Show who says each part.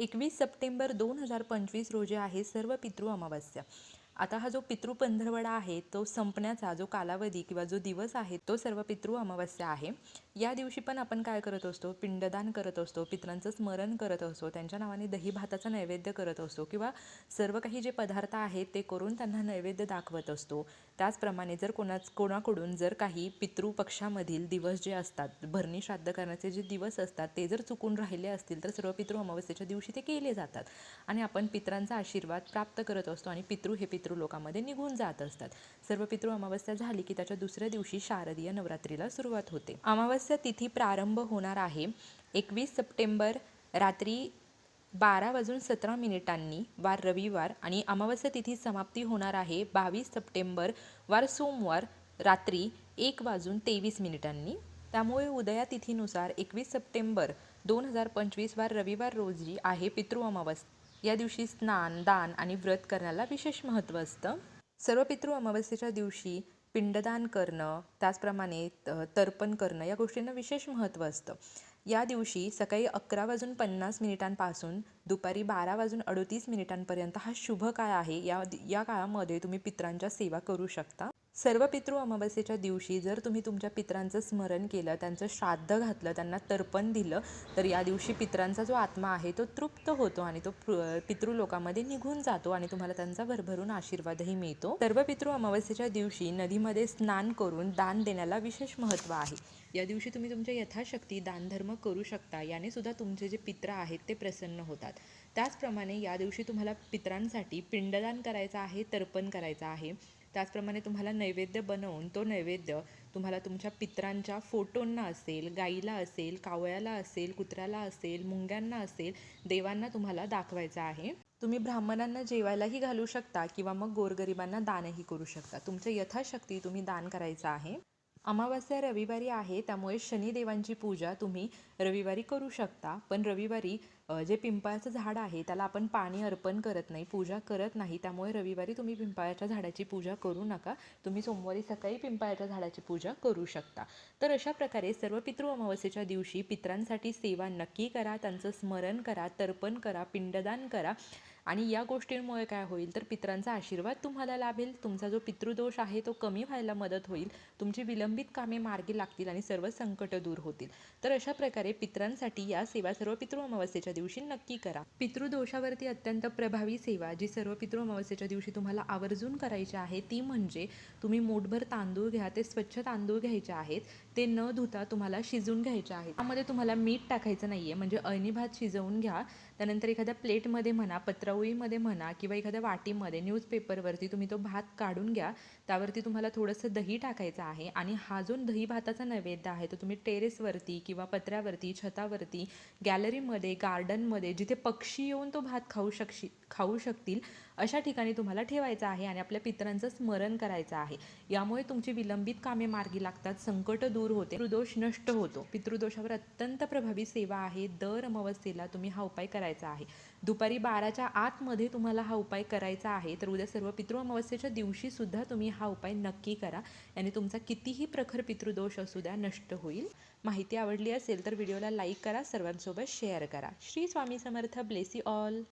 Speaker 1: एकवीस सप्टेंबर दोन हजार पंचवीस रोजी आहे सर्व पितृ अमावस्या. आता हा जो पितृ पंधरवडा आहे तो संपण्याचा जो कालावधी किंवा जो दिवस आहे तो सर्व पितृ अमावस्या आहे. या दिवशी पण आपण काय करत असतो? पिंडदान करत असतो पितरांचं स्मरण करत असतो त्यांच्या नावाने दही भाताचा नैवेद्य करत असतो किंवा सर्व काही जे पदार्थ आहेत ते करून त्यांना नैवेद्य दाखवत असतो. त्याचप्रमाणे जर कोणाच कोणाकडून जर काही पितृपक्षामधील दिवस जे असतात भरणी श्राद्ध करण्याचे जे दिवस असतात ते जर चुकून राहिले असतील तर सर्व पितृ अमावस्येच्या दिवशी ते केले जातात. आणि आपण पितरांचा आशीर्वाद प्राप्त करत असतो आणि पितृ हे पितृ पितृलोकामध्ये निघून जात असतात. सर्व पितृ अमावस्या झाली की त्याच्या दुसऱ्या दिवशी शारदीय नवरात्रीला सुरुवात होते. अमावस्या तिथी प्रारंभ होणार आहे. एकवीस सप्टेंबर रात्री बारा वाजून सतरा मिनिटांनी वार रविवार आणि अमावस्या तिथी समाप्ती होणार आहे. बावीस सप्टेंबर वार सोमवार रात्री एक वाजून तेवीस मिनिटांनी. त्यामुळे उदया तिथीनुसार एकवीस सप्टेंबर दोन हजार पंचवीस वार रविवार रोजी आहे पितृ अमावस्या. या दिवशी स्नान दान आणि व्रत करण्याला विशेष महत्त्व असतं. सर्व पितृ अमावस्येच्या दिवशी पिंडदान करणं त्याचप्रमाणे त- तर्पण करणं या गोष्टींना विशेष महत्त्व असतं. या दिवशी सकाळी अकरा वाजून पन्नास मिनिटांपासून दुपारी बारा वाजून अडतीस मिनिटांपर्यंत हा शुभ काळ आहे. या या काळामध्ये तुम्ही पित्रांच्या सेवा करू शकता. सर्व पितृ अमावस्येच्या दिवशी जर तुम्ही तुमच्या पित्रांचं स्मरण केलं त्यांचं श्राद्ध घातलं त्यांना तर्पण दिलं तर या दिवशी पित्रांचा जो आत्मा आहे तो तृप्त होतो आणि तो पृ- पितृलोकामध्ये निघून जातो आणि तुम्हाला त्यांचा भरभरून आशीर्वादही मिळतो. सर्व पितृ अमावस्येच्या दिवशी नदीमध्ये स्नान करून दान देण्याला विशेष महत्त्व आहे. या दिवशी तुम्ही तुमच्या यथाशक्ती दानधर्म करू शकता याने सुद्धा तुमचे जे पित्र आहेत ते प्रसन्न होतात. त्याचप्रमाणे या दिवशी तुम्हाला पित्रांसाठी पिंडदान करायचं आहे तर्पण करायचं आहे. त्याचप्रमाणे तुम्हाला नैवेद्य बनवून तो नैवेद्य तुम्हाला तुमच्या पित्रांच्या फोटोंना असेल गाईला असेल कावळ्याला असेल कुत्र्याला असेल मुंग्यांना असेल देवांना तुम्हाला दाखवायचा आहे. तुम्ही ब्राह्मणांना जेवायलाही घालू शकता किंवा मग गोरगरिबांना दानही करू शकता. तुमच्या यथाशक्ती तुम्ही दान करायचं आहे. अमावस्या रविवारी आहे त्यामुळे शनिदेवांची पूजा तुम्ही रविवारी करू शकता. पण रविवारी जे पिंपळाचं झाड आहे त्याला आपण पाणी अर्पण करत नाही पूजा करत नाही. त्यामुळे रविवारी तुम्ही पिंपळाच्या झाडाची पूजा करू नका. तुम्ही सोमवारी सकाळी पिंपळाच्या झाडाची पूजा करू शकता. तर अशा प्रकारे सर्व पितृ अमावस्येच्या दिवशी पित्रांसाठी सेवा नक्की करा त्यांचं स्मरण करा तर्पण करा पिंडदान करा. आणि या गोष्टींमुळे काय होईल? तर पित्रांचा आशीर्वाद तुम्हाला लाभेल. तुमचा जो पितृदोष आहे तो कमी व्हायला मदत होईल. तुमची विलंबित कामे मार्गी लागतील आणि सर्व संकट दूर होतील. तर अशा प्रकारे पित्रांसाठी या सेवा सर्व पितृ अमावस्येच्या दिवशी नक्की करा. पितृदोषावरती अत्यंत प्रभावी सेवा जी सर्व पितृ अमावस्येच्या दिवशी तुम्हाला आवर्जून करायची आहे ती म्हणजे तुम्ही मोठभर तांदूळ घ्या ते स्वच्छ तांदूळ घ्यायचे आहेत. ते न धुता तुम्हाला शिजवून घ्यायचे आहेत त्यामध्ये तुम्हाला मीठ टाकायचं नाही आहे म्हणजे अळणी भात शिजवून घ्या. त्यानंतर एखाद्या प्लेटमध्ये म्हणा पत्रावळीमध्ये म्हणा किंवा एखाद्या वाटीमध्ये न्यूजपेपरवरती तुम्ही तो भात काढून घ्या. त्यावरती तुम्हाला थोडंसं दही टाकायचं आहे. आणि हा जो दही भाताचा नैवेद्य आहे तो तुम्ही टेरेसवरती किंवा पत्र्यावरती छतावरती गॅलरीमध्ये गार्डनमध्ये जिथे पक्षी येऊन तो भात खाऊ शकशी खाऊ शकतील अशा ठिकाणी तुम्हाला ठेवायचं आहे आणि आपल्या पितरांचं स्मरण करायचं आहे. यामुळे तुमची विलंबित कामे मार्गी लागतात संकट दूर होते पितृदोष नष्ट होतो. पितृदोषावर अत्यंत प्रभावी सेवा आहे. दर अमावस्येला तुम्ही हा उपाय करायचा आहे. दुपारी बाराच्या आतमध्ये तुम्हाला हा उपाय करायचा आहे तर उद्या सर्व पितृ अमावस्येच्या दिवशी सुद्धा तुम्ही हा उपाय नक्की करा. आणि तुमचा कितीही प्रखर पितृदोष असू द्या नष्ट होईल. माहिती आवडली असेल तर व्हिडिओला लाईक करा सर्वांसोबत शेअर करा. Shri Swami Samarth bless all.